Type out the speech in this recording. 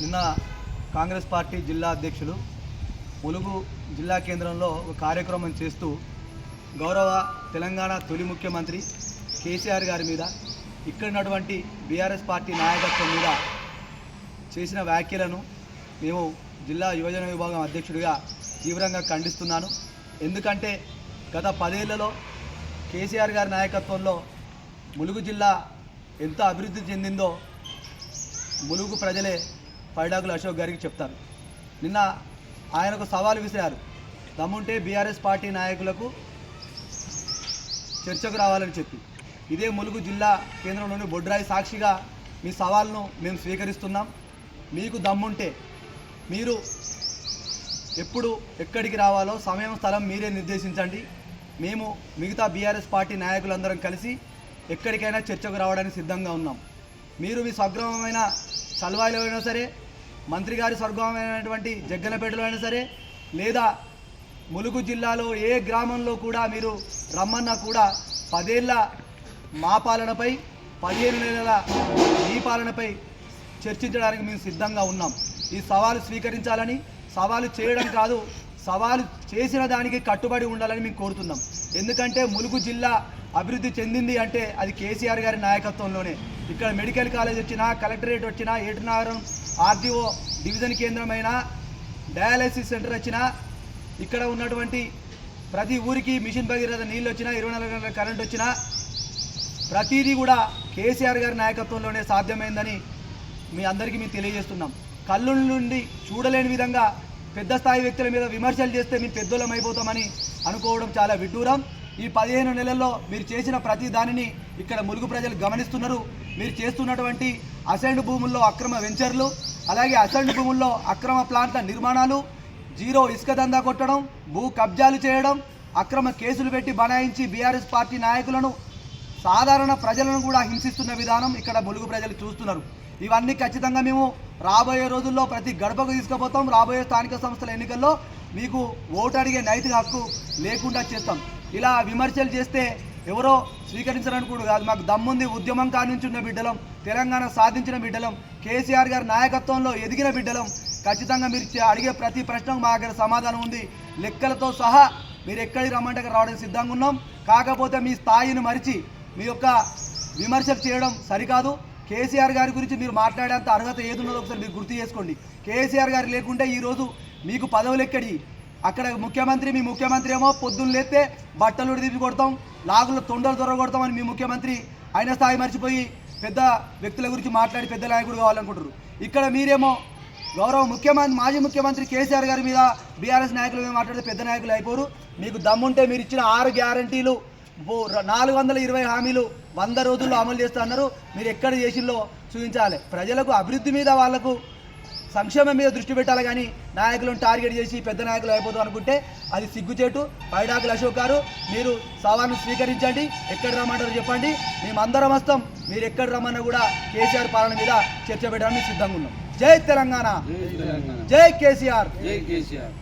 నిన్న కాంగ్రెస్ పార్టీ జిల్లా అధ్యక్షులు ములుగు జిల్లా కేంద్రంలో ఒక కార్యక్రమం చేస్తూ గౌరవ తెలంగాణ తొలి ముఖ్యమంత్రి కేసీఆర్ గారి మీద ఇక్కడ ఉన్నటువంటి బీఆర్ఎస్ పార్టీ నాయకత్వం మీద చేసిన వ్యాఖ్యలను మేము జిల్లా యువజన విభాగం అధ్యక్షుడిగా తీవ్రంగా ఖండిస్తున్నాను. ఎందుకంటే గత పదేళ్ళలో కేసీఆర్ గారి నాయకత్వంలో ములుగు జిల్లా ఎంత అభివృద్ధి చెందిందో ములుగు ప్రజలే పైడాకుల అశోక్ గారికి చెప్తారు. నిన్న ఆయనకు సవాల్ విసిరారు. దమ్ముంటే బీఆర్ఎస్ పార్టీ నాయకులకు చర్చకు రావాలని చెప్పి. ఇదే ములుగు జిల్లా కేంద్రంలోని బొడ్రాయి సాక్షిగా మీ సవాల్ను మేము స్వీకరిస్తున్నాం. మీకు దమ్ముంటే మీరు ఎప్పుడు ఎక్కడికి రావాలో సమయం స్థలం మీరే నిర్దేశించండి. మేము మిగతా బీఆర్ఎస్ పార్టీ నాయకులందరం కలిసి ఎక్కడికైనా చర్చకు రావడానికి సిద్ధంగా ఉన్నాం. మీరు మీ స్వగ్రామమైన చలవాయిలో అయినా సరే మంత్రి గారి స్వర్గమైనటువంటి జగ్గలపేటలో అయినా సరే లేదా ములుగు జిల్లాలో ఏ గ్రామంలో కూడా మీరు రమ్మన్నా కూడా పదేళ్ళ మా పాలనపై పదిహేను నెలల ఈ పాలనపై చర్చించడానికి మేము సిద్ధంగా ఉన్నాం. ఈ సవాలు స్వీకరించాలని సవాలు చేయడం కాదు సవాలు చేసిన దానికి కట్టుబడి ఉండాలని మేము కోరుతున్నాం. ఎందుకంటే ములుగు జిల్లా అభివృద్ధి చెందింది అంటే అది కేసీఆర్ గారి నాయకత్వంలోనే. ఇక్కడ మెడికల్ కాలేజ్ వచ్చినా కలెక్టరేట్ వచ్చినా ఏటునగరం ఆర్డీఓ డివిజన్ కేంద్రమైన డయాలసిస్ సెంటర్ వచ్చినా ఇక్కడ ఉన్నటువంటి ప్రతి ఊరికి మిషన్ భగీరథ నీళ్ళు వచ్చినా ఇరవై నాలుగు గంటల కరెంట్ వచ్చినా ప్రతిదీ కూడా కేసీఆర్ గారి నాయకత్వంలోనే సాధ్యమైందని మీ అందరికీ మేము తెలియజేస్తున్నాం. కళ్ళు నుండి చూడలేని విధంగా పెద్ద స్థాయి వ్యక్తుల మీద విమర్శలు చేస్తే మేము పెద్దోళ్ళం అయిపోతామని అనుకోవడం చాలా విడ్డూరం. ఈ పదిహేను నెలల్లో మీరు చేసిన ప్రతి దానిని ఇక్కడ ములుగు ప్రజలు గమనిస్తున్నారు. మీరు చేస్తున్నటువంటి అసైన్డ్ భూముల్లో అక్రమ వెంచర్లు అలాగే అసైన్డ్ భూముల్లో అక్రమ ప్లాంట్ల నిర్మాణాలు జీరో ఇసుక దందా కొట్టడం భూ కబ్జాలు చేయడం అక్రమ కేసులు పెట్టి బనాయించి బీఆర్ఎస్ పార్టీ నాయకులను సాధారణ ప్రజలను కూడా హింసిస్తున్న విధానం ఇక్కడ ములుగు ప్రజలు చూస్తున్నారు. ఇవన్నీ ఖచ్చితంగా మేము రాబోయే రోజుల్లో ప్రతి గడపకు తీసుకుపోతాం. రాబోయే స్థానిక సంస్థల ఎన్నికల్లో మీకు ఓటు అడిగే నైతిక హక్కు లేకుండా చేస్తాం. ఇలా విమర్శలు చేస్తే ఎవరో స్వీకరించడానికి కూడా కాదు. మాకు దమ్ముంది ఉద్యమం కానుంచున్న బిడ్డలం తెలంగాణ సాధించిన బిడ్డలం కేసీఆర్ గారి నాయకత్వంలో ఎదిగిన బిడ్డలం. ఖచ్చితంగా మీరు అడిగే ప్రతి ప్రశ్నకు మా దగ్గర సమాధానం ఉంది. లెక్కలతో సహా మీరు ఎక్కడికి రమ్మంటే రావడానికి సిద్ధంగా ఉన్నాం. కాకపోతే మీ స్థాయిని మరిచి మీ యొక్క విమర్శలు చేయడం సరికాదు. కేసీఆర్ గారి గురించి మీరు మాట్లాడేంత అర్హత ఏది ఉన్నదో ఒకసారి మీరు గుర్తు చేసుకోండి. కేసీఆర్ గారు లేకుంటే ఈరోజు మీకు పదవులు ఎక్కడి? అక్కడ ముఖ్యమంత్రి మీ ముఖ్యమంత్రి ఏమో పొద్దున్న లేస్తే బట్టలు దిప్పి కొడతాం లాగులు తొండలు దొర కొడతామని మీ ముఖ్యమంత్రి ఆయన స్థాయి మర్చిపోయి పెద్ద వ్యక్తుల గురించి మాట్లాడి పెద్ద నాయకుడు కావాలనుకుంటారు ఇక్కడ మీరేమో గౌరవ ముఖ్యమంత్రి మాజీ ముఖ్యమంత్రి కేసీఆర్ గారి మీద బీఆర్ఎస్ నాయకులు మీద మాట్లాడితే పెద్ద నాయకులు అయిపోరు. మీకు దమ్ముంటే మీరు ఇచ్చిన ఆరు గ్యారంటీలు నాలుగు వందల ఇరవై హామీలు వంద రోజుల్లో అమలు చేస్తా అన్నారు. మీరు ఎక్కడ చేసిందో చూపించాలి. ప్రజలకు అభివృద్ధి మీద వాళ్ళకు సంక్షేమం మీద దృష్టి పెట్టాలి కానీ నాయకులను టార్గెట్ చేసి పెద్ద నాయకులు అయిపోతాం అనుకుంటే అది సిగ్గుచేటు. పైడాకుల అశోక్ గారు మీరు సవాల్ను స్వీకరించండి. ఎక్కడ రమ్మంటారో చెప్పండి. మేమందరం వస్తాం. మీరు ఎక్కడ రమ్మన్నా కూడా కేసీఆర్ పాలన మీద చర్చ పెట్టడానికి సిద్ధంగా ఉన్నాం. జై తెలంగాణ జై తెలంగాణ. జై కేసీఆర్. జై కేసీఆర్.